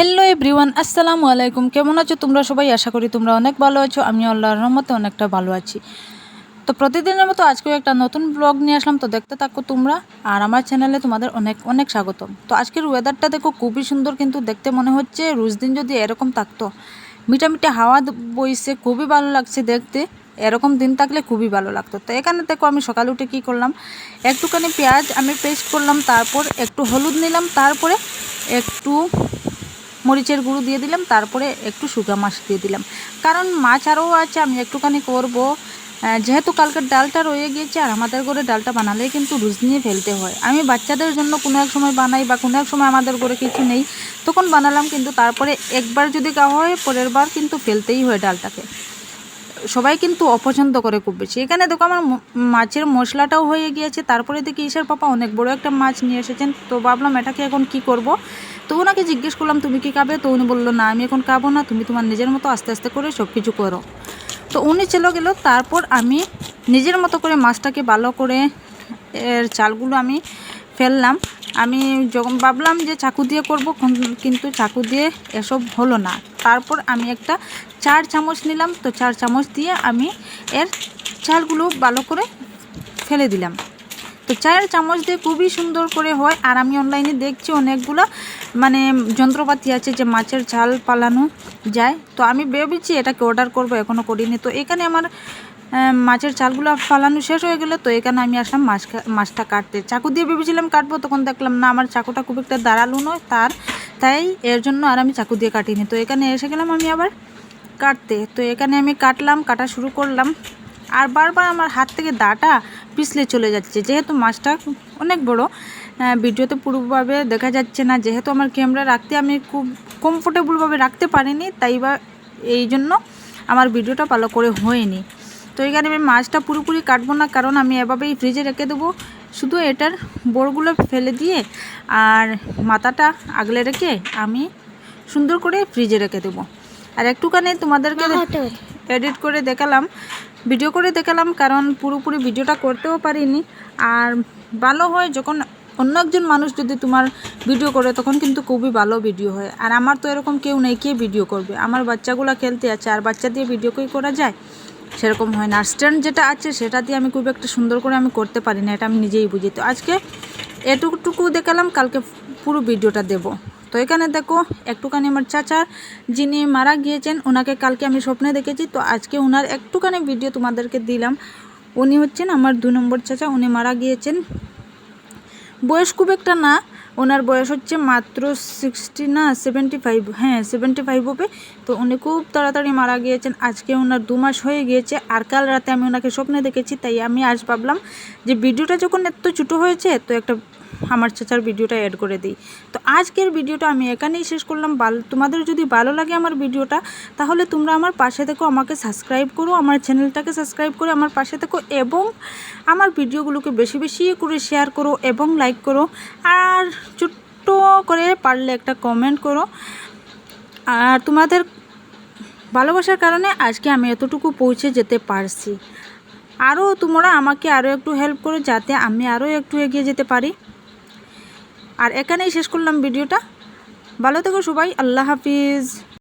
Hello everyone, আসসালামু আলাইকুম। কেমন আছো তোমরা সবাই? আশা করি তোমরা অনেক ভালো আছো। আমি আল্লাহর রহমতে অনেকটা ভালো আছি। তো প্রতিদিনের মতো আজকেও একটা নতুন ব্লগ নিয়ে আসলাম। তো দেখতে থাকো তোমরা। আর আমার চ্যানেলে তোমাদের অনেক অনেক স্বাগতম। তো আজকের ওয়েদারটা দেখো খুবই সুন্দর, কিন্তু দেখতে মনে হচ্ছে রোজ দিন যদি এরকম থাকতো মিঠা মিঠা হাওয়া বইছে, খুবই ভালো লাগছে দেখতে। এরকম দিন থাকলে খুবই ভালো লাগতো। তো এখানে দেখো আমি সকালে উঠে কী করলাম, একটুখানি পেঁয়াজ আমি পেস্ট করলাম, তারপর একটু হলুদ নিলাম, তারপরে একটু মরিচের গুঁড়ো দিয়ে দিলাম, তারপরে একটু শুকা মাছ দিয়ে দিলাম। কারণ মাছ আরও আছে, আমি একটুখানি করব। যেহেতু কালকের ডালটা রয়ে গিয়েছে আর আমাদের ঘরে ডালটা বানালেই কিন্তু নিয়ে ফেলতে হয়। আমি বাচ্চাদের জন্য কোনো এক সময় বানাই বা কোনো এক সময় আমাদের ঘরে কিছু নেই, তখন বানালাম কিন্তু তারপরে একবার যদি খাওয়া হয়, পরের বার কিন্তু ফেলতেই হয় ডালটাকে। সবাই কিন্তু অপছন্দ করে খুব বেশি। এখানে দেখো আমার মাছের মশলাটাও হয়ে গিয়েছে, তারপরে দেখি ঈশার পাপা অনেক বড় একটা মাছ নিয়ে এসেছেন। তো ভাবলাম এটাকে এখন কি করব? তো ওনাকে জিজ্ঞেস করলাম, তুমি কি খাবে? তো উনি বলল, না, আমি এখন খাব না, তুমি তোমার নিজের মতো আস্তে আস্তে করে সব কিছু করো। তো উনি চলে গেল, তারপর আমি নিজের মতো করে মাছটাকে ভালো করে এর চালগুলো আমি ফেললাম। আমি যখন ভাবলাম যে চাকু দিয়ে করব কিন্তু চাকু দিয়ে এসব হলো না। তারপর আমি একটা চার চামচ নিলাম, তো চার চামচ দিয়ে আমি এর চালগুলো ভালো করে ফেলে দিলাম। তো চায়ের চামচ দিয়ে খুবই সুন্দর করে হয়। আর আমি অনলাইনে দেখছি অনেকগুলো মানে যন্ত্রপাতি আছে যে মাছের ঝাল পালানো যায়। তো আমি ভেবেছি এটাকে অর্ডার করব এখনও করিনি। তো এখানে আমার মাছের চালগুলো ফালানো শেষ হয়ে গেলে। তো এখানে আমি আসলাম মাছ মাছটা কাটতে। চাকু দিয়ে ভেবেছিলাম কাটবো, তখন দেখলাম না, আমার চাকুটা খুব একটা দাঁড়াল নয় তার। তাই এর জন্য আর আমি চাকু দিয়ে কাটিনি। তো এখানে এসে গেলাম আমি আবার কাটতে। তো এখানে আমি কাটলাম, কাটা শুরু করলাম। আর বারবার আমার হাত থেকে দাটা পিছলে চলে যাচ্ছে। যেহেতু মাছটা অনেক বড় ভিডিওতে পুরোভাবে দেখা যাচ্ছে না। যেহেতু আমার ক্যামেরা রাখতে আমি খুব কমফোর্টেবলভাবে রাখতে পারিনি তাই বা এই জন্য আমার ভিডিওটা ভালো করে হয়নি। তো এখানে আমি মাছটা পুরোপুরি কাটবো না কারণ আমি এভাবেই ফ্রিজে রেখে দেবো। শুধু এটার বোরগুলো ফেলে দিয়ে আর মাথাটা আগলে রেখে আমি সুন্দর করে ফ্রিজে রেখে দেবো। আর একটুখানি তোমাদেরকে এডিট করে দেখালাম। ভিডিও করে দেখালাম, কারণ পুরোপুরি ভিডিওটা করতেও পারিনি। আর ভালো হয় যখন অন্য একজন মানুষ যদি তোমার ভিডিও করে, তখন কিন্তু খুবই ভালো ভিডিও হয়। আর আমার তো এরকম কেউ নেই কে ভিডিও করবে। আমার বাচ্চাগুলো খেলতে আছে, আর বাচ্চা দিয়ে ভিডিও কী করা যায়? সেরকম হয় না। স্ট্যান্ড যেটা আছে, সেটা দিয়ে আমি খুব একটা সুন্দর করে আমি করতে পারি না, এটা আমি নিজেই বুঝি। তো আজকে এটুকুটুকু দেখালাম, কালকে পুরো ভিডিওটা দেব। তো এখানে দেখো, একটুখানি আমার চাচা যিনি মারা গিয়েছেন ওনাকে কালকে আমি স্বপ্নে দেখেছি। তো আজকে ওনার একটুখানি ভিডিও তোমাদেরকে দিলাম। উনি হচ্ছেন আমার দু নম্বর চাচা, উনি মারা গিয়েছেন। বয়স খুব একটা না ওনার বয়স হচ্ছে মাত্র সিক্সটি না সেভেন্টি ফাইভ হ্যাঁ সেভেন্টি ফাইভ হবে। তো উনি খুব তাড়াতাড়ি মারা গিয়েছেন। আজকে ওনার দু মাস হয়ে গিয়েছে, আর কাল রাতে আমি ওনাকে স্বপ্নে দেখেছি, তাই আমি আজ ভাবলাম যে ভিডিওটা যখন এত ছোটো হয়েছে, তো একটা আমার চাচার ভিডিওটা অ্যাড করে দিই। তো আজকের ভিডিওটা আমি এখানেই শেষ করলাম। ভালো তোমাদের যদি ভালো লাগে আমার ভিডিওটা, তাহলে তোমরা আমার পাশে থেকো, আমাকে সাবস্ক্রাইব করো, আমার চ্যানেলটাকে সাবস্ক্রাইব করে আমার পাশে থেকো এবং আমার ভিডিওগুলোকে বেশি বেশি করে শেয়ার করো এবং লাইক করো। আর ছোট্ট করে পারলে একটা কমেন্ট করো। আর তোমাদের ভালোবাসার কারণে আজকে আমি এতটুকু পৌঁছে যেতে পারছি। আরও তোমরা আমাকে আরও একটু হেল্প করো, যাতে আমি আরও একটু এগিয়ে যেতে পারি। আর এখানেই শেষ করলাম ভিডিওটা। ভালো থেকো সবাই আল্লাহ হাফিজ।